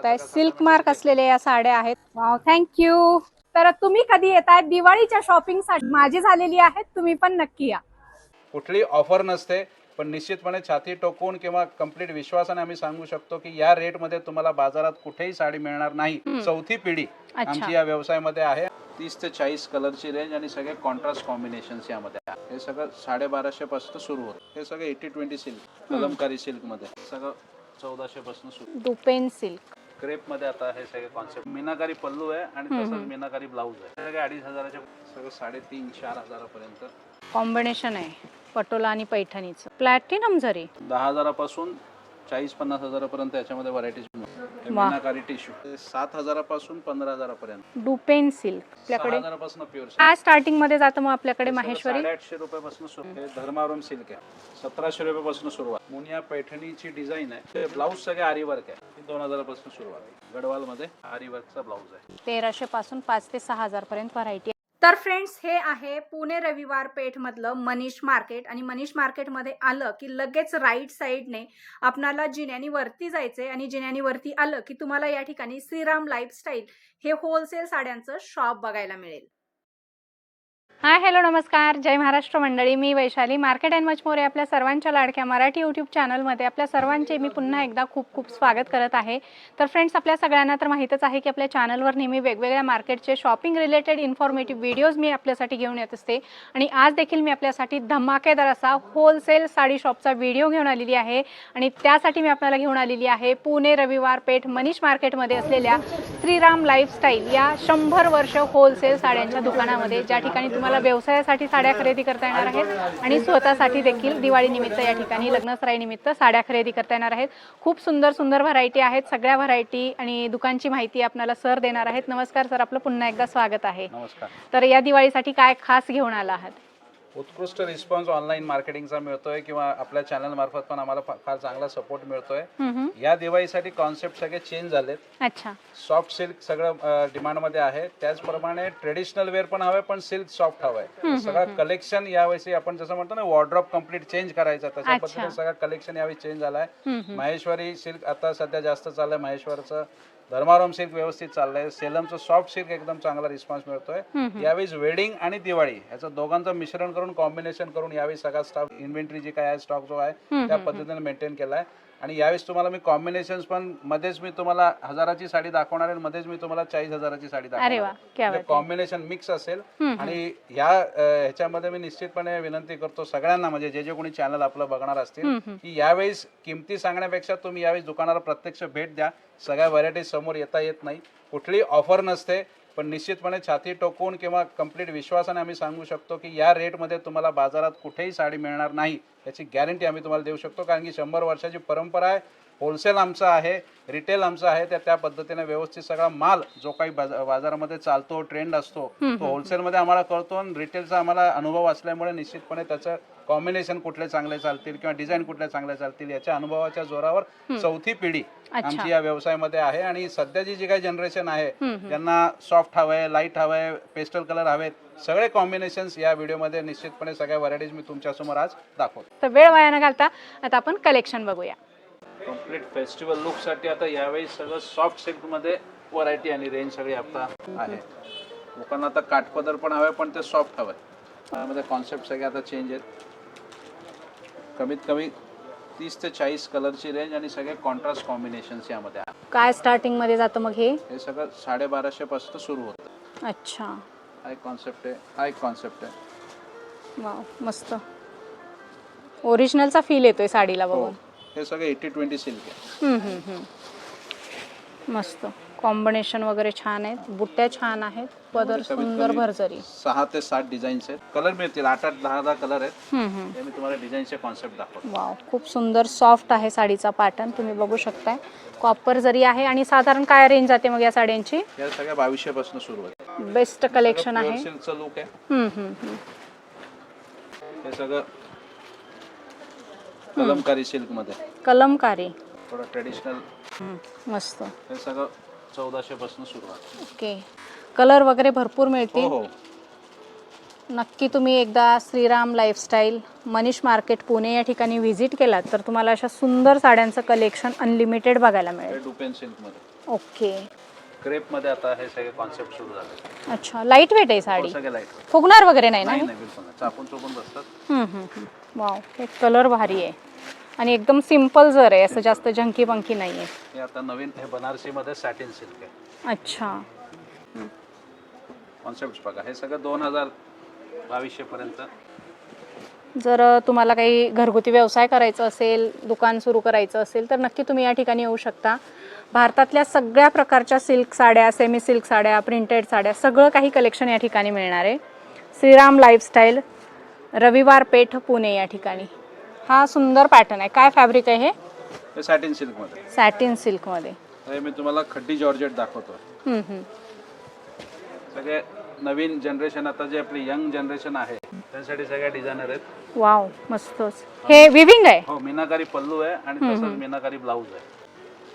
शकताय silk mark असलेल्या या साड्या आहेत. वाव थँक्यू तर तुम्ही कधी येताय दिवाळीच्या शॉपिंगसाठी? माझी झालेली आहेत तुम्ही पण नक्की या. कुठली ऑफर नसते पण निश्चितपणे छाती टोकून किंवा कंप्लीट विश्वासाने आम्ही सांगू शकतो की या रेटमध्ये तुम्हाला बाजारात कुठेही साडी मिळणार नाही. चौथी पिढी अच्छा. आमची या व्यवसायामध्ये आहे. तीस ते चाळीस कलरची रेंज आणि सगळे कॉन्ट्रास्ट कॉम्बिनेशन यामध्ये आहे. हे सगळं साडेबाराशे पासून सुरू होतं. हे सगळं एटी ट्वेंटी सिल्क कलमकारी सिल्कमध्ये. सगळं चौदाशे पासून सुरू. दुपेन सिल्क क्रेपमध्ये आता हे सगळे कॉन्सेप्ट मीनाकारी पल्लू आहे आणि तसंच मीनाकारी ब्लाऊज आहे. सगळे अडीच हजाराचे सगळं साडेतीन चार हजारापर्यंत. कॉम्बिनेशन आहे. पटोला आणि पैठणीचं. प्लॅटिनम जरी. दहा हजारापासून चाळीस पन्नास हजारापर्यंत याच्यामध्ये व्हरायटीज वा. टिश्यू सात हजारापासून पंधरा हजारापर्यंत. Dupion silk. आपल्याकडे हजारापासून प्युअर काय स्टार्टिंगमध्ये जातं मग आपल्याकडे माहेश्वरी? साडेआठशे रुपयापासून सुरू हे धर्मावरम सिल्क आहे. सतराशे रुपयापासून सुरुवात. मुनिया पैठणीची डिझाईन आहे. ब्लाऊज सगळे आरी वर्क आहे. ही दोन हजारापासून सुरुवात गडवाल मध्ये आरी वर्कचा ब्लाऊज आहे. तेराशे पासून पाच ते सहा हजार पर्यंत व्हरायटी तर फ्रेंड्स हे आहे पुणे रविवार पेठ मधलं मनीष मार्केट आणि मनीष मार्केटमध्ये आलं की लगेच राईट साईडने आपणाला जिन्यानी वरती जायचंय आणि जिन्यानी वरती आलं की तुम्हाला या ठिकाणी श्रीराम लाईफस्टाईल हे होलसेल साड्यांचं शॉप बघायला मिळेल. हाय हॅलो नमस्कार. जय महाराष्ट्र मंडळी. मी Vaishali. Market and much more आपल्या सर्वांच्या लाडक्या मराठी यूट्यूब चॅनलमध्ये आपल्या सर्वांचे मी पुन्हा एकदा खूप खूप स्वागत करत आहे. तर फ्रेंड्स आपल्या सगळ्यांना तर माहीतच आहे की आपल्या चॅनलवर नेहमी वेगवेगळ्या मार्केटचे शॉपिंग रिलेटेड इन्फॉर्मेटिव्ह व्हिडिओज मी आपल्यासाठी घेऊन येत असते. आणि आज देखील मी आपल्यासाठी धमाकेदार असा होलसेल साडी शॉपचा व्हिडिओ घेऊन आलेली आहे. आणि त्यासाठी मी आपल्याला घेऊन आलेली आहे पुणे रविवार पेठ मनीष मार्केटमध्ये असलेल्या श्रीराम लाईफस्टाईल या शंभर वर्ष होलसेल साड्यांच्या दुकानामध्ये. ज्या ठिकाणी तुम्हाला व्यवसायासाठी साड्या खरेदी करता येणार आहेत आणि स्वतःसाठी देखील दिवाळी निमित्त या ठिकाणी लग्नसराई निमित्त साड्या खरेदी करता येणार आहेत. खूप सुंदर सुंदर व्हरायटी आहेत. सगळ्या व्हरायटी आणि दुकानची माहिती आपल्याला सर देणार आहेत. नमस्कार सर. आपलं पुन्हा एकदा स्वागत आहे. तर या दिवाळीसाठी काय खास घेऊन आला आहात? उत्कृष्ट रिस्पॉन्स ऑनलाईन मार्केटिंगचा मिळतोय किंवा आपल्या चॅनल मार्फत पण आम्हाला फा- फार चांगला सपोर्ट मिळतोय. या दिवाळीसाठी कॉन्सेप्ट सगळे चेंज झालेत. अच्छा. सॉफ्ट सिल्क सगळं डिमांडमध्ये आहे. त्याचप्रमाणे ट्रेडिशनल वेअर पण हवंय पण सिल्क सॉफ्ट हवंय. सगळं कलेक्शन यावेळी आपण जसं म्हणतो ना वॉर्ड्रॉप कंप्लीट चेंज करायचा. तशा अच्छा. पद्धतीने सगळं कलेक्शन यावेळी चेंज झालाय. हम्म, हम्म. महेश्वरी सिल्क आता सध्या जास्त चाललंय महेश्वरचं. धर्माराम सिल्क व्यवस्थित चाललंय. सेलमचं सॉफ्ट सिल्क एकदम चांगला रिस्पॉन्स मिळतोय. यावेळी वेडिंग आणि दिवाळी याचं दोघांचं मिश्रण करून कॉम्बिनेशन करून यावेळी सगळा स्टॉक इन्व्हेंटरी जी काय आहे स्टॉक जो आहे त्या पद्धतीने मेंटेन केलाय. आणि यावेळेस तुम्हाला मी कॉम्बिनेशन पण मध्येच मी तुम्हाला हजाराची साडी दाखवणार आहे मध्येच मी तुम्हाला चाळीस हजाराची साडी अरे वा क्या बात आहे. कॉम्बिनेशन मिक्स असेल. आणि या अ, ह्याच्यामध्ये मी निश्चितपणे विनंती करतो सगळ्यांना म्हणजे जे जे कोणी चॅनल आपलं बघणार असतील. की यावेळेस किमती सांगण्यापेक्षा तुम्ही यावेळेस दुकानाला प्रत्यक्ष भेट द्या. सगळ्या व्हरायटी समोर येता येत नाही. कुठली ऑफर नसते. पण निश्चितपणे छाती टोकून किंवा कंप्लीट विश्वासाने आम्ही सांगू शकतो की या रेटमध्ये तुम्हाला बाजारात कुठेही साडी मिळणार नाही. याची गॅरंटी आम्ही तुम्हाला देऊ शकतो. कारण की शंभर वर्षाची परंपरा आहे. होलसेल आमचं आहे रिटेल आमचं आहे त्या त्या पद्धतीने व्यवस्थित सगळा माल जो काही बाजा- बाजारामध्ये चालतो ट्रेंड असतो तो होलसेलमध्ये आम्हाला कळतो आणि रिटेलचा आम्हाला अनुभव असल्यामुळे निश्चितपणे त्याचं कॉम्बिनेशन कुठले चांगले चालतील किंवा डिझाईन कुठले चांगले चालतील याच्या अनुभवाच्या जोरावर चौथी पिढी. आमची या व्यवसायामध्ये आहे आणि सध्याची जी काही जनरेशन आहे. ज्यांना सॉफ्ट हवंय लाइट हवंय पेस्टल कलर हवेत सगळे कॉम्बिनेशन्स या व्हिडिओमध्ये निश्चितपणे सगळ्या व्हरायटीज मी तुमच्यासमोर आज दाखवतो तर वेळ वाया न घालता आता आपण कलेक्शन बघूया कंप्लीट फेस्टिवल लुकसाठी आता यावेळी सगळं सॉफ्ट सिल्कमध्ये व्हरायटी आणि रेंज सगळी आता आहे. लोकांना आता काठपदर पण हवंय पण ते सॉफ्ट हवंय त्यामध्ये कॉन्सेप्ट सगळे आता चेंज आहेत. कमीत कमी तीस ते चाळीस कलरची रेंज आणि सगळे कॉन्ट्रास्ट कॉम्बिनेशन्स यामध्ये आहे. काय स्टार्टिंगमध्ये जातं मग हे? हे सगळं साडेबाराशे पासून सुरू होतं. अच्छा. हा एक कॉन्सेप्ट आहे हा एक कॉन्सेप्ट आहे. वाव मस्त. ओरिजिनलचा फील येतोय साडीला हो. बघून. हे सगळं एटी ट्वेंटी सिल्क आहे. हम्म, हम्म, हम्म. मस्त. कॉम्बिनेशन वगैरे छान आहेत. बुट्ट्या छान आहेत. पदर कमीत सुंदर कमी भरजरी सहा ते सात डिझाईन्स आहेत. कलर मिळतील. आठ आठ दहा दहा कलर आहेत. हम्म, हम्म. ते मी तुम्हाला डिझाईनचे कॉन्सेप्ट दाखवतो. वाव खूप सुंदर सॉफ्ट आहे साडीचा पॅटर्न तुम्ही बघू शकताय. कॉपर जरी आहे आणि साधारण काय रेंज जाते मग या साड्यांची? या सगळ्या बावीसशे पासून सुरू आहे. बेस्ट कलेक्शन आहे. सिल्कचं लुक आहे. हम्म, हम्म, हम्म. हे सगळं कलमकारी सिल्कमध्ये कलमकारी. थोडं ट्रेडिशनल मस्त. हे सगळं चौदाशे पासून सुरू आहे. ओके. कलर वगैरे भरपूर हो मिळतील. हो नक्की तुम्ही एकदा श्रीराम लाईफस्टाईल मनीष मार्केट पुणे या ठिकाणी व्हिजिट केलात तर तुम्हाला अशा सुंदर साड्यांचं कलेक्शन अनलिमिटेड बघायला हे मिळेल डुपेन ओके. क्रेपमध्ये आता हे सगळे कॉन्सेप्ट सुरू झाले. अच्छा लाइट वेट आहे साडी. सगळे लाइट फुगणार वगैरे नाही ना? नाही हे? नाही बिलकुल नाही. चापून चोपून बसतात हम्म, हम्म. वाव हे कलर भारी आहे. आणि एकदम सिंपल जर आहे असं जास्त झंकी पंकी नाही आहे हे आता नवीन हे बनारसीमध्ये सॅटिन सिल्क आहे. अच्छा. कॉन्सेप्ट बघा हे सगळं दोन हजार बावीसशे पर्यंत. जर तुम्हाला काही घरगुती व्यवसाय करायचा असेल दुकान सुरू करायचं असेल तर नक्की तुम्ही या ठिकाणी येऊ शकता. भारतातल्या सगळ्या प्रकारच्या सिल्क साड्या सेमी सिल्क साड्या प्रिंटेड साड्या सगळं काही कलेक्शन या ठिकाणी मिळणार आहे. श्रीराम लाईफस्टाईल रविवार पेठ पुणे या ठिकाणी. हा सुंदर पॅटर्न आहे. काय फॅब्रिक आहे हे? हे सॅटिन सिल्कमध्ये सॅटिन सिल्कमध्ये हे मी तुम्हाला खड्डी जॉर्जेट दाखवतो. हम्म, हम्म. सगळे नवीन जनरेशन आता जे आपली यंग जनरेशन आहे त्यांसाठी सगळ्या डिझायनर आहेत. वाव मस्तच. हे विविंग आहे? हो मीनाकारी पल्लू आहे आणि तसंच मीनाकारी ब्लाऊज आहे.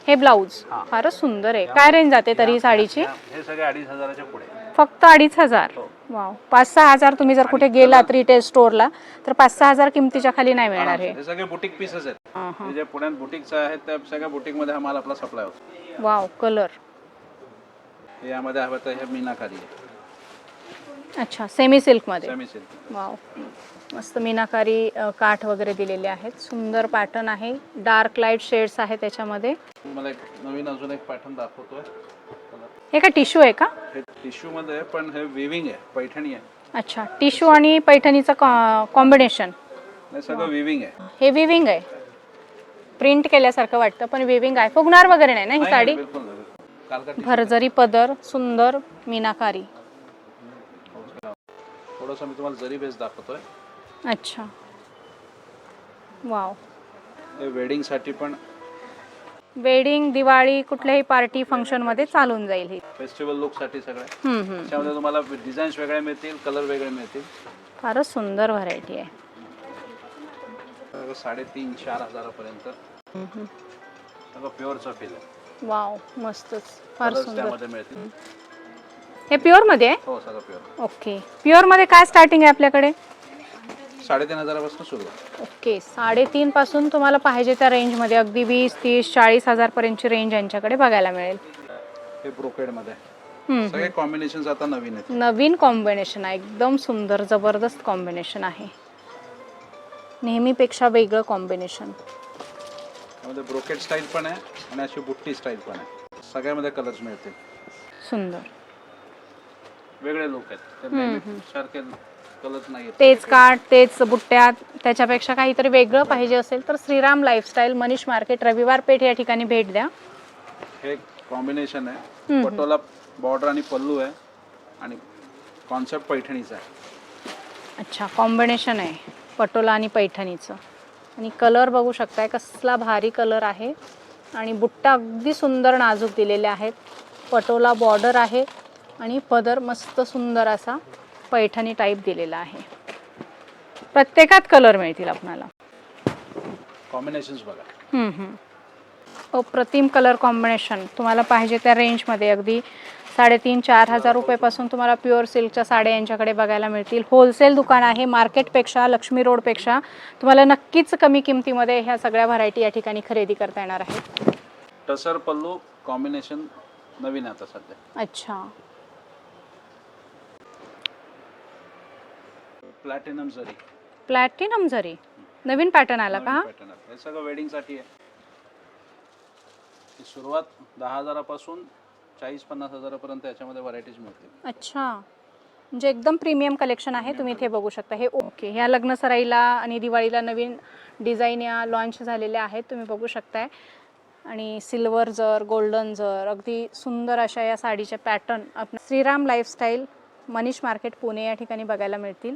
हे ब्लाऊज हा. फारच सुंदर आहे. काय रेंज जाते तरी साडीची? या- हे सगळे अडीच हजाराच्या पुढे. फक्त अडीच हजार. हो. वाव. पाच सहा हजार तुम्ही जर कुठे गेलात रिटेल स्टोअरला तर पाच सहा हजार किमतीच्या खाली नाही मिळणार हे सगळे बुटीक पीसेस आहेत. हा, जे पुण्यात बुटीकचं आहेत त्या सगळ्या बुटीकमध्ये हा माल आपला सप्लाय होतो. वाव कलर यामध्ये हवं तर हे मीनाकारी अच्छा सेमी सिल्कमध्ये सेमी सिल्क वाव. मस्त मीनाकारी काठ वगैरे दिलेले आहेत. सुंदर पॅटर्न आहे. डार्क लाइट शेड्स आहे त्याच्यामध्ये. तुम्हाला एक नवीन अजून एक पॅटर्न दाखवतोय. हे का टिश्यू आहे का? हे टिश्यू मध्ये आहे, पण हे विविंग आहे पैठणी आहे. अच्छा टिश्यू आणि पैठणीचं कॉम्बिनेशन सगळं विविंग आहे. हे विविंग आहे. प्रिंट केल्यासारखं वाटतं पण विविंग आहे. फुगणार वगैरे नाही ना ही नाही, साडी? नाही, बिलकुल नाही, बिलकुल. कालका भरजरी पदर सुंदर मीनाकारी. थोडंसं मी तुम्हाला जरी बेस दाखवतोय. अच्छा. वाव हे वेडिंगसाठी पण वेडिंग दिवाळी कुठल्याही पार्टी फंक्शनमध्ये चालून जाईल ही. फेस्टिवल लुकसाठी सगळे हम्म, हम्म. त्याच्यामध्ये तुम्हाला डिझाईन्स वेगळे मिळतील कलर वेगळे मिळतील. फारच सुंदर व्हरायटी आहे. साडेतीन चार हजारापर्यंत. सगळं प्युअरचं फील आहे. वाव मस्तच. फार कलर्स सुंदर. त्यामध्ये मिळतील. हे प्युअरमध्ये आहे? हो सगळं प्युअर ओके. प्युअरमध्ये काय स्टार्टिंग आहे आपल्याकडे? साडेतीन हजारापासून सुरू ओके साडेतीन पासून तुम्हाला पाहिजे त्या रेंजमध्ये अगदी वीस तीस चाळीस हजारपर्यंतची रेंज यांच्याकडे बघायला मिळेल. हे ब्रोकेडमध्ये. हम्म. सगळे कॉम्बिनेशन आता नवीन आहेत. नवीन कॉम्बिनेशन आहे एकदम सुंदर जबरदस्त कॉम्बिनेशन आहे. नेहमीपेक्षा वेगळं कॉम्बिनेशन त्यामध्ये ब्रोकेड स्टाईल पण आहे आणि अशी बुट्टी स्टाईल पण आहे. सगळ्यामध्ये कलर्स मिळतील. सुंदर. वेगळे लोक आहेत. ते नेहमी सारखे नाही आहेत तेच काठ तेच बुट्ट्या त्याच्यापेक्षा काहीतरी वेगळं पाहिजे असेल तर श्रीराम लाईफस्टाईल मनीष मार्केट रविवार पेठ या ठिकाणी भेट द्या. हे कॉम्बिनेशन आहे. पटोला बॉर्डर आणि पल्लू आहे आणि कॉन्सेप्ट पैठणीचा आहे. अच्छा कॉम्बिनेशन आहे. पटोला आणि पैठणीचं. आणि कलर बघू शकताय कसला भारी कलर आहे. आणि बुट्टा अगदी सुंदर नाजूक दिलेले आहेत. पटोला बॉर्डर आहे आणि पदर मस्त सुंदर असा. पैठणी टाईप दिलेला आहे. प्रत्येकात कलर मिळतील आपणाला. कॉम्बिनेशन्स बघा. अप्रतिम कलर कॉम्बिनेशन तुम्हाला पाहिजे त्या रेंजमध्ये अगदी साडेतीन चार हजार रुपयेपासून तुम्हाला प्युअर सिल्कच्या साड्या यांच्याकडे बघायला मिळतील. होलसेल दुकान आहे मार्केटपेक्षा लक्ष्मी रोडपेक्षा तुम्हाला नक्कीच कमी किमतीमध्ये ह्या सगळ्या व्हरायटी या ठिकाणी खरेदी करता येणार आहेत टसर पल्लू कॉम्बिनेशन नवीन आता सध्या. अच्छा. प्लॅटिनम जरी. प्लॅटिनम जरी. नवीन पॅटर्न आला का? हा? पॅटर्न हे सगळं वेडिंगसाठी आहे. ही सुरुवात दहा हजारापासून चाळीस पन्नास हजारापर्यंत याच्यामध्ये व्हरायटीज मिळतील. अच्छा. म्हणजे एकदम प्रीमियम कलेक्शन आहे तुम्ही इथे बघू शकता. हे ओके ह्या लग्न सराईला आणि दिवाळीला नवीन डिझाईन या लॉन्च झालेल्या आहेत तुम्ही बघू शकताय. आणि सिल्वर जर गोल्डन जर अगदी सुंदर अशा या साडीचे पॅटर्न आपण श्रीराम लाईफस्टाईल मनीष मार्केट पुणे या ठिकाणी बघायला मिळतील.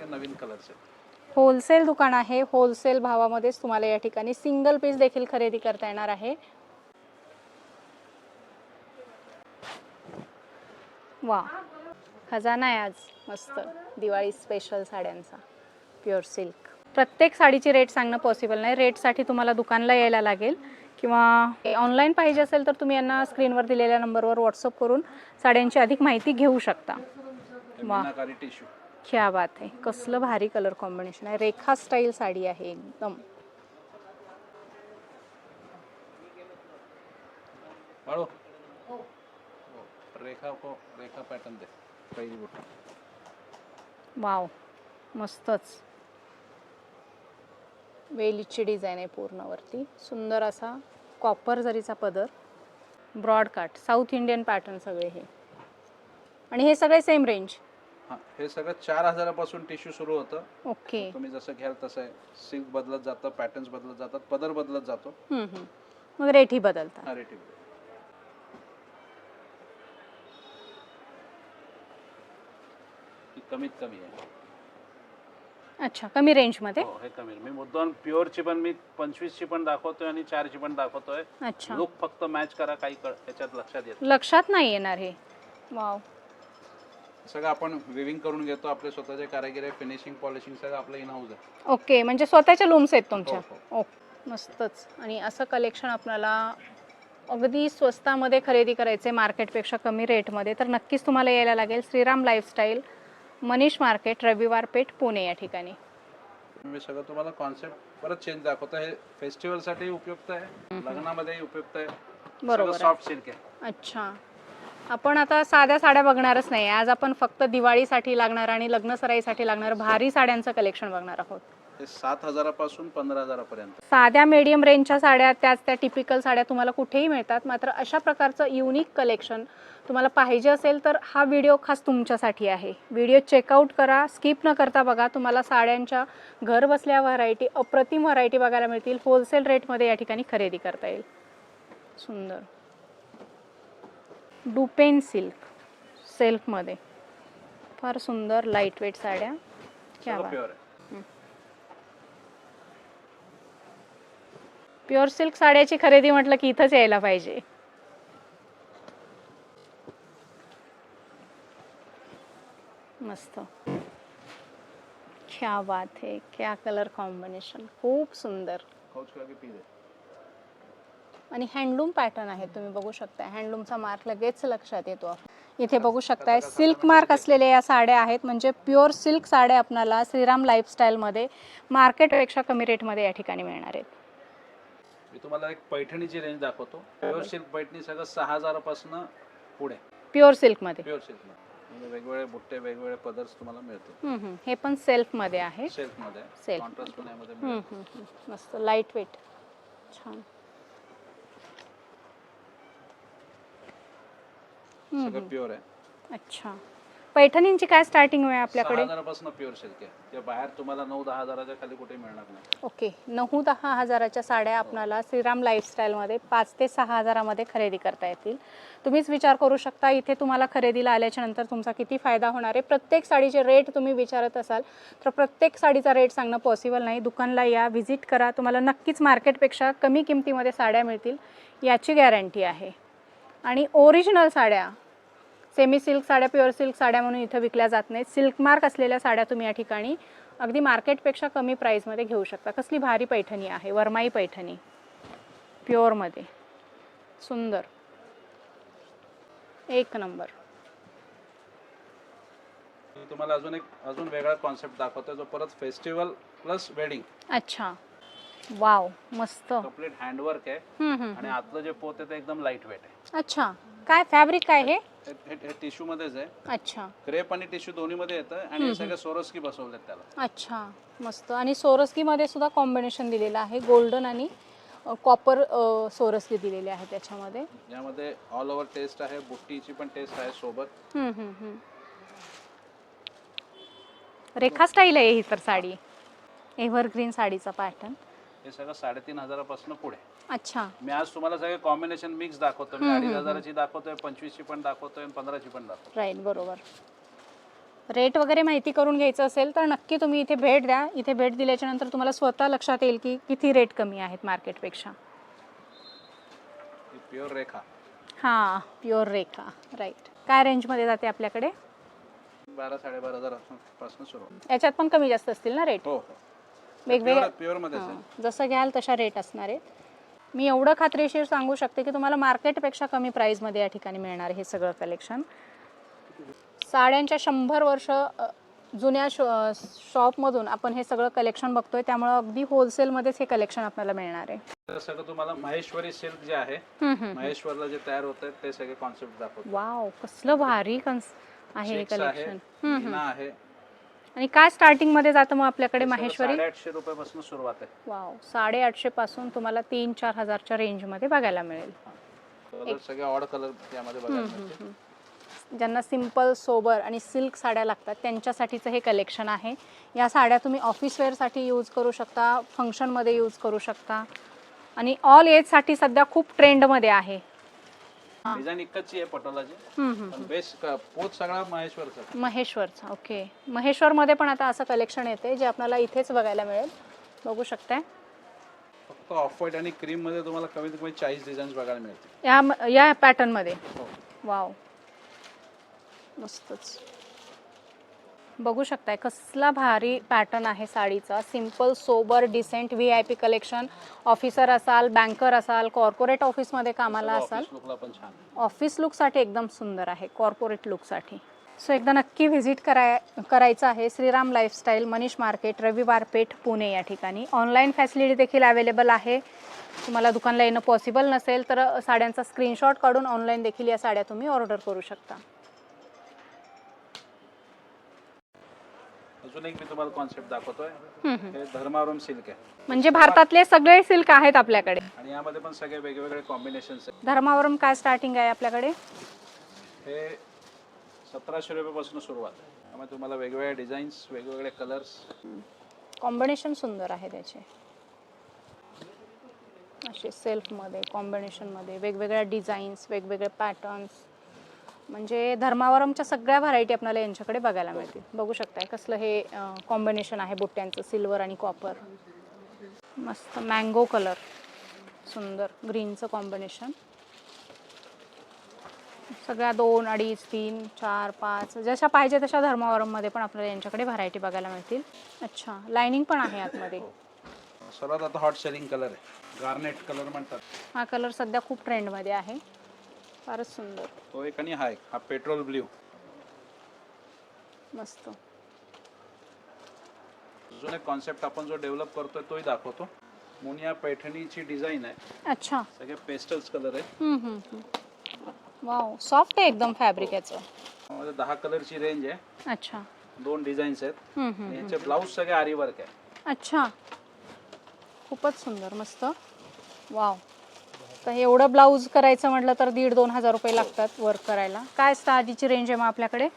सगळे नवीन कलर्स आहेत. होलसेल दुकान आहे. होलसेल भावामध्येच तुम्हाला या ठिकाणी सिंगल पीस देखील खरेदी करता येणार आहे. वा खजाना आहे आज. मस्त. दिवाळी स्पेशल साड्यांचा. प्युअर सिल्क प्रत्येक साडीची रेट सांगणं पॉसिबल नाही. रेटसाठी तुम्हाला दुकानला यायला लागेल. किंवा ऑनलाईन पाहिजे असेल तर तुम्ही यांना स्क्रीनवर दिलेल्या नंबरवर व्हॉट्सअप करून साड्यांची अधिक माहिती घेऊ शकता. वा. टिश्यू क्या बात आहे कसलं भारी कलर कॉम्बिनेशन आहे. रेखा स्टाईल साडी आहे एकदम. बाळू. हो. रेखा को रेखा पॅटर्न दे पहिली गोष्ट. वाव मस्तच. वेलीची डिझाईन आहे पूर्ण वरती सुंदर असा कॉपर जरीचा पदर. ब्रॉड काट साऊथ इंडियन पॅटर्न सगळे हे. आणि हे सगळे सेम रेंज हां हे सगळं चार हजारापासून टिश्यू सुरू होतं. ओके. तुम्ही जसं घ्याल तसं सिल्क बदलत जातं पॅटर्न्स बदलत जातात पदर बदलत जातो. हम्म, हम्म. मग रेटही बदलतात. ही कमीत कमी आहे. अच्छा कमी रेंजमध्ये हो हे कमी आहे. मी मुद्दाम प्युअरची पण मी पंचवीसची पण दाखवतोय आणि चारची पण दाखवतोय. अच्छा. लुक फक्त मॅच करा काही कळ- त्याच्यात लक्षात येत लक्षात नाही येणार हे. वाव सगळं आपण विविंग करून घेतो आपले स्वतःचे कारागीर आहे फिनिशिंग पॉलिशिंग सगळं आपलं इन हाऊस आहे. ओके म्हणजे स्वतःच्या लूम्स आहेत तुमच्या? हो, ओके मस्तच. आणि असं कलेक्शन आपल्याला अगदी स्वस्तामध्ये खरेदी करायचे मार्केटपेक्षा कमी रेटमध्ये तर नक्कीच तुम्हाला यायला लागेल. श्रीराम लाईफस्टाईल मनीष मार्केट रविवार पेठ पुणे या ठिकाणी. मी सगळं तुम्हाला कॉन्सेप्ट परत चेंज दाखवतो. हे फेस्टिवलसाठी उपयुक्त आहे लग्नामध्येही उपयुक्त आहे. बरोबर. सॉफ्ट सिल्क आहे. अच्छा. आपण आता साध्या साड्या बघणारच नाही. आज आपण फक्त दिवाळीसाठी लागणार आणि लग्न सराईसाठी लागणार भारी साड्यांचं कलेक्शन बघणार आहोत. सात हजारापासून पंधरा हजारापर्यंत. साध्या मीडियम रेंजच्या साड्या त्याच त्या टिपिकल साड्या तुम्हाला कुठेही मिळतात. मात्र अशा प्रकारचं युनिक कलेक्शन तुम्हाला पाहिजे असेल तर हा व्हिडिओ खास तुमच्यासाठी आहे. व्हिडिओ चेकआउट करा स्किप न करता बघा. तुम्हाला साड्यांच्या घर बसल्या व्हरायटी अप्रतिम व्हरायटी बघायला मिळतील. होलसेल रेटमध्ये या ठिकाणी खरेदी करता येईल. सुंदर. डुपेन सिल्क सेल्फमध्ये फार सुंदर लाइट वेट साड्या. क्या प्युअर सिल्क साड्याची खरेदी म्हटलं की इथंच यायला पाहिजे. मस्त. क्या बात है क्या कलर कॉम्बिनेशन खूप सुंदर. आणि हँडलूम पॅटर्न आहे तुम्ही बघू शकता हँडलूमचा मार्क लगेच लक्षात येतो. इथे बघू शकताय सिल्क मार्क असलेल्या या साड्या आहेत. म्हणजे प्युअर सिल्क साड्या आपणाला श्रीराम लाईफस्टाईलमध्ये मार्केटपेक्षा कमी रेटमध्ये या ठिकाणी मिळणार आहेत. मी तुम्हाला एक पैठणीची रेंज दाखवतो. प्युअर सिल्क पैठणी सगळं सहा हजारापासून पुढे. प्युअर सिल्कमध्ये प्युअर सिल्क वेगवेगळे बुट्टे वेगवेगळे पदर्स तुम्हाला मिळतील. हे पण सेल्फमध्ये आहे. सिल्कमध्ये. Silk contrast. मस्त लाइट वेट छान. सगळं. प्युअर आहे. अच्छा. पैठणींची काय स्टार्टिंग आहे आपल्याकडे? हजारापासून प्युअर सिल्क आहे. बाहेर तुम्हाला नऊ दहा हजाराच्या खाली कुठे मिळणार नाही. ओके. नऊ दहा हजाराच्या साड्या आपणाला श्रीराम लाईफस्टाईलमध्ये पाच ते सहा हजारामध्ये खरेदी करता येतील. तुम्हीच विचार करू शकता इथे तुम्हाला खरेदीला आल्याच्यानंतर तुमचा किती फायदा होणार आहे. प्रत्येक साडीचे रेट तुम्ही विचारत असाल तर प्रत्येक साडीचा रेट सांगणं पॉसिबल नाही. दुकानला या व्हिजिट करा. तुम्हाला नक्कीच मार्केटपेक्षा कमी किमतीमध्ये साड्या मिळतील याची गॅरंटी आहे. आणि ओरिजिनल साड्या. सेमी सिल्क साड्या प्युअर सिल्क साड्या म्हणून इथं विकल्या जात नाहीत. सिल्क मार्क असलेल्या साड्या तुम्ही या ठिकाणी अगदी मार्केटपेक्षा कमी प्राईजमध्ये घेऊ शकता. कसली भारी पैठणी आहे वरमाई पैठणी. प्युअरमध्ये सुंदर. एक नंबर तुम्हाला अजून एक अजून वेगळा कॉन्सेप्ट दाखवतो जो परत फेस्टिवल प्लस वेडिंग अच्छा. वाव मस्त. कंप्लीट हँडवर्क आहे. हम्म, हम्म, आणि. आतलं जे पोत आहे ते एकदम लाइट वेट आहे. अच्छा. काय फॅब्रिक काय हे? हे- हे- हे टिश्यू मध्येच आहे. अच्छा. क्रेप आणि टिश्यू दोन्ही मध्ये येतं आणि हे सगळे सोरोस्की बसवलेत त्याला. अच्छा मस्त. आणि सोरस्कीमध्ये सुद्धा कॉम्बिनेशन दिलेलं आहे. गोल्डन आणि कॉपर सोरस्की दिलेली आहे त्याच्यामध्ये. यामध्ये ऑल ओव्हर टेस्ट आहे. बुट्टीची पण टेस्ट आहे सोबत. हम्म, हम्म, हम्म. रेखा स्टाईल आहे ही तर साडी. एव्हरग्रीन साडीचा पॅटर्न हे सगळं साडेतीन हजारापासून पुढे. अच्छा. मी आज तुम्हाला सगळे कॉम्बिनेशन मिक्स दाखवतो मी अडीच हजाराची दाखवतोय पंचवीसची पण दाखवतोय आणि पंधराची पण दाखवतोय. राईट बरोबर. रेट वगैरे माहिती करून घ्यायचं असेल तर नक्की तुम्ही इथे भेट द्या. इथे भेट दिल्याच्या नंतर तुम्हाला स्वतः लक्षात येईल की किती रेट कमी आहेत मार्केटपेक्षा प्युअर रेखा. हां प्युअर रेखा. राईट काय रेंजमध्ये जाते आपल्याकडे? बारा साडेबारा हजार सुरू याच्यात पण कमी जास्त असतील ना रेट हो हो. वेगवेगळ्या जसं घ्याल तशा रेट असणार आहेत. मी एवढं खात्रीशीर सांगू शकते की तुम्हाला मार्केटपेक्षा कमी प्राईजमध्ये या ठिकाणी मिळणार हे सगळं कलेक्शन साड्यांच्या शंभर वर्ष जुन्या शॉ शॉपमधून आपण हे सगळं कलेक्शन बघतोय. त्यामुळं अगदी होलसेलमध्येच हे कलेक्शन आपल्याला मिळणार आहे. तर सगळं तुम्हाला महेश्वरी सिल्क जे आहे. महेश्वरला जे तयार होत ते सगळे कॉन्सेप्ट दाखवतो. वाव कसलं भारी कन्स आहे हे कलेक्शन आहे आणि काय स्टार्टिंगमध्ये जातं मग आपल्याकडे माहेश्वरी? साडेआठशे रुपयापासून सुरुवात आहे. वाव साडेआठशे पासून तुम्हाला तीन चार हजारच्या रेंजमध्ये बघायला मिळेल. कलर सगळे ऑड कलर यामध्ये बघायला मिळतील. ज्यांना सिंपल सोबर आणि सिल्क साड्या लागतात त्यांच्यासाठीचं हे कलेक्शन आहे. या साड्या तुम्ही ऑफिस वेअरसाठी यूज करू शकता फंक्शनमध्ये यूज करू शकता. आणि ऑल एजसाठी सध्या खूप ट्रेंडमध्ये आहे. हा. डिझाईन एकच आहे पटोलाची. हम्म, हम्म. पण बेस पोत सगळा महेश्वरचा. महेश्वरचा ओके. महेश्वरमध्ये पण आता असं कलेक्शन येते जे आपल्याला इथेच बघायला मिळेल. बघू शकताय. फक्त ऑफ व्हाईट आणि क्रीममध्ये तुम्हाला कमीत कमी चाळीस डिझाईन्स बघायला मिळतील. या या पॅटर्नमध्ये हो. वाव मस्तच. बघू शकताय कसला भारी पॅटर्न आहे साडीचा. Simple sober decent V I P collection officer असाल बँकर असाल कॉर्पोरेट ऑफिसमध्ये कामाला असाल ऑफिस लुकसाठी एकदम सुंदर आहे कॉर्पोरेट लुकसाठी सो एकदा नक्की व्हिजिट कराय करायचं आहे श्रीराम लाईफस्टाईल मनीष मार्केट रविवार पेठ पुणे या ठिकाणी. ऑनलाईन फॅसिलिटी देखील अवेलेबल आहे. तुम्हाला दुकानला येणं पॉसिबल नसेल तर साड्यांचा स्क्रीनशॉट काढून ऑनलाईन देखील या साड्या तुम्ही ऑर्डर करू शकता. अजून एक मी तुम्हाला कॉन्सेप्ट दाखवतोय. हे धर्मावरम सिल्क आहे. म्हणजे भारतातले सगळे सिल्क आहेत आपल्याकडे. आणि यामध्ये पण सगळे वेगवेगळे कॉम्बिनेशन्स आहेत. धर्मावरून काय स्टार्टिंग आहे आपल्याकडे? हे सतराशे रुपयापासून सुरुवात आहे. त्यामुळे तुम्हाला वेगवेगळे डिझाईन्स वेगवेगळे कलर्स कॉम्बिनेशन सुंदर आहे त्याचे. असे सेल्फमध्ये कॉम्बिनेशनमध्ये वेगवेगळ्या डिझाईन्स वेगवेगळे पॅटर्न्स म्हणजे धर्मावरमच्या सगळ्या व्हरायटी आपल्याला यांच्याकडे बघायला मिळतील. बघू शकताय कसलं हे कॉम्बिनेशन आहे बुट्ट्यांचं सिल्वर आणि कॉपर मस्त मँगो कलर सुंदर ग्रीनचं कॉम्बिनेशन सगळ्या दोन अडीच तीन चार पाच जशा पाहिजे तशा धर्मावरममध्ये पण आपल्याला यांच्याकडे व्हरायटी बघायला मिळतील. अच्छा लाइनिंग पण आहे आतमध्ये. सर्वात आता हॉट सेलिंग कलर आहे. गार्नेट कलर म्हणतात. हा कलर सध्या खूप ट्रेंडमध्ये आहे. फारच सुंदर. तो एक आणि हा एक हा पेट्रोल ब्ल्यू. मस्त. अजून एक कॉन्सेप्ट आपण जो डेव्हलप करतोय तोही दाखवतो. मुनिया पैठणीची डिझाईन आहे. अच्छा. सगळे पेस्टल्स कलर आहेत. हम्म, हम्म, हम्म. वाव सॉफ्ट आहे एकदम फॅब्रिक याचं. त्यामध्ये दहा कलरची रेंज आहे. अच्छा. दोन डिझाईन्स आहेत. हम्म, हम्म, आणि हम्म. ह्याचे ब्लाऊज सगळे आरी वर्क आहे. अच्छा. खूपच सुंदर मस्त. वाव तर एवढं ब्लाऊज करायचं म्हटलं तर दीड दोन हजार रुपये लागतात वर्क करायला. काय साडीची रेंज आहे मग आपल्याकडे?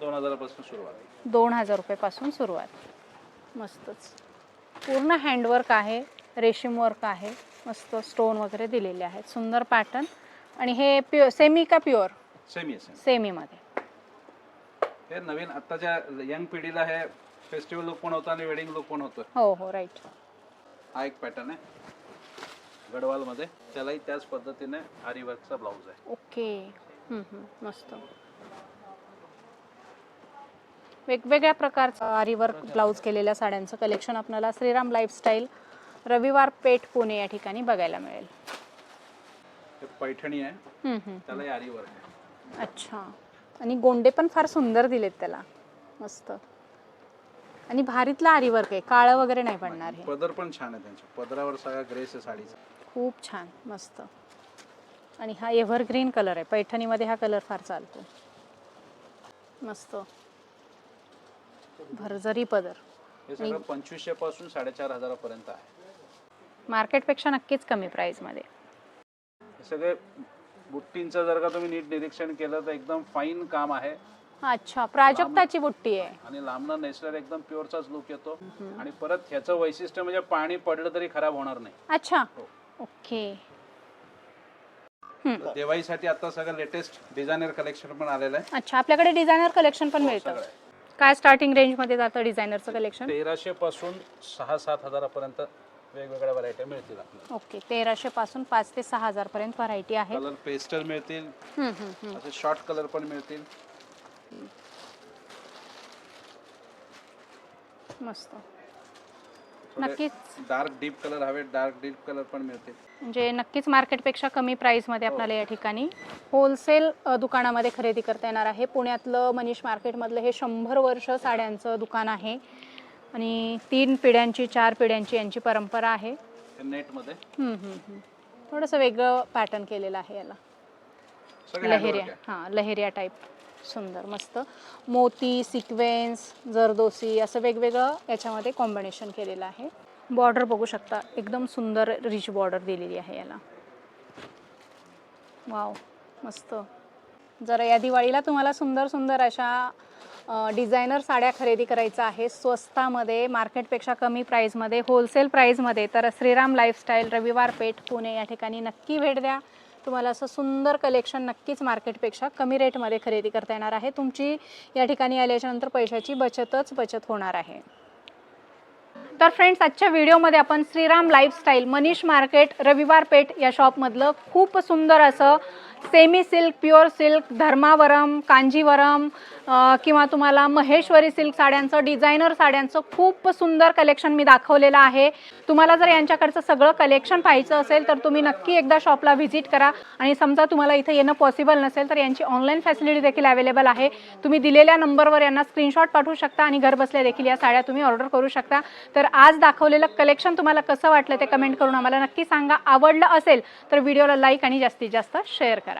दोन हजारापासून सुरुवात. दोन हजार रुपयेपासून सुरुवात. मस्तच. पूर्ण हँडवर्क आहे रेशीम वर्क आहे मस्त स्टोन वगैरे दिलेले आहेत. सुंदर पॅटर्न आणि हे प्युअर सेमी का प्युअर सेम आहे सेम सेमीमध्ये हे नवीन आत्ताच्या यंग पिढीला हे फेस्टिवल लुक पण होतं आणि वेडिंग लुक पण होतं. हो हो राईट हा एक पॅटर्न आहे. गडवालमध्ये त्यालाही त्याच पद्धतीने आरी वर्कचा ब्लाऊज आहे. ओके. हम्म, हम्म, मस्त. वेगवेगळ्या प्रकारचं आरीवर्क ब्लाऊज केलेल्या साड्यांचं कलेक्शन आपल्याला श्रीराम लाईफस्टाईल रविवार पेठ पुणे या ठिकाणी बघायला मिळेल. हे पैठणी आहे. हम्म, हम्म. त्यालाही आरी वर्क आहे. अच्छा. आणि गोंडे पण फार सुंदर दिलेत त्याला. मस्त. आणि भारीतला आरीवर्क आहे. काळं वगैरे नाही पडणार हे. पदर पण छान आहे त्यांच्या पदरावर सगळा ग्रेस आहे साडीचा. खूप छान मस्त. आणि हा एव्हरग्रीन कलर आहे. पैठणीमध्ये हा कलर फार चालतो. मस्त. भरजरी पदर. हे सगळं पंचवीसशे पासून साडेचार हजारापर्यंत आहे. मार्केटपेक्षा नक्कीच कमी प्राईसमध्ये हे सगळे बुट्टींचं जर का तुम्ही नीट निरीक्षण केलं तर एकदम फाईन काम आहे. अच्छा प्राजक्ताची बुट्टी आहे. आणि लांबनं नेसल्यावर एकदम प्युअरचाच लुक येतो. आणि परत ह्याचं वैशिष्ट्य म्हणजे पाणी पडलं तरी खराब होणार नाही. अच्छा. हो. ओके दिवाळीसाठी आता सगळं लेटेस्ट डिझायनर कलेक्शन पण आलेलं आहे. अच्छा आपल्याकडे डिझायनर कलेक्शन पण मिळतं. सगळं आहे. काय स्टार्टिंग रेंजमध्ये जातं डिझायनरचं कलेक्शन तेराशे पासून सहा सात हजारापर्यंत वेगवेगळ्या व्हरायटी मिळतील आपल्याला. ओके तेराशे पासून पाच ते सहा हजार पर्यंत व्हरायटी आहे. कलर पेस्टल मिळतील. हम्म, हम्म, हम्म. असे शॉर्ट कलर पण मिळतील. मस्त. नक्कीच. डार्क डीप कलर हवे डार्क डीप कलर पण मिळते. म्हणजे नक्कीच मार्केटपेक्षा कमी प्राईसमध्ये आपल्याला या ठिकाणी होलसेल दुकानामध्ये खरेदी करता येणार आहे. पुण्यातलं मनीष मार्केटमधलं हे शंभर वर्ष साड्यांचं दुकान आहे. आणि तीन पिढ्यांची चार पिढ्यांची यांची परंपरा आहे. नेटमध्ये. हम्म, हम्म, हम्म. थोडंसं वेगळं पॅटर्न केलेलं आहे याला. सगळे लहेरिया. handwork आहे. हां लहेरिया टाईप सुंदर मस्त. मोती सिक्वेन्स जरदोसी असं वेगवेगळं याच्यामध्ये कॉम्बिनेशन केलेलं आहे. बॉर्डर बघू शकता. एकदम सुंदर रिच बॉर्डर दिलेली आहे याला. वाव मस्त. जर या दिवाळीला तुम्हाला सुंदर सुंदर अशा डिझायनर साड्या खरेदी करायच्या आहे. स्वस्तामध्ये मार्केटपेक्षा कमी प्राईजमध्ये होलसेल प्राईजमध्ये तर श्रीराम लाईफस्टाईल रविवार पेठ पुणे या ठिकाणी नक्की भेट द्या. तुम्हाला असं सुंदर कलेक्शन नक्कीच मार्केटपेक्षा कमी रेटमध्ये खरेदी करता येणार आहे. तुमची या ठिकाणी आल्याच्यानंतर पैशाची बचतच बचत होणार आहे. तर फ्रेंड्स आजच्या व्हिडिओमध्ये आपण श्रीराम लाईफस्टाईल मनीष मार्केट रविवार पेठ या शॉपमधलं खूप सुंदर असं semi silk pure silk Dharmavaram Kanjivaram किंवा तुम्हाला महेश्वरी सिल्क साड्यांचं डिझायनर साड्यांचं खूप सुंदर कलेक्शन मी दाखवलेलं आहे. तुम्हाला जर यांच्याकडचं सगळं कलेक्शन पाहायचं असेल तर तुम्ही नक्की एकदा शॉपला व्हिजिट करा. आणि समजा तुम्हाला इथे येणं पॉसिबल नसेल तर यांची ऑनलाईन फॅसिलिटी देखील अवेलेबल आहे. तुम्ही दिलेल्या नंबरवर यांना स्क्रीनशॉट पाठवू शकता आणि घरबसल्या देखील या साड्या तुम्ही ऑर्डर करू शकता. तर आज दाखवलेलं कलेक्शन तुम्हाला कसं वाटलं ते कमेंट करून आम्हाला नक्की सांगा. आवडलं असेल तर व्हिडिओला लाईक आणि जास्तीत जास्त शेअर करा.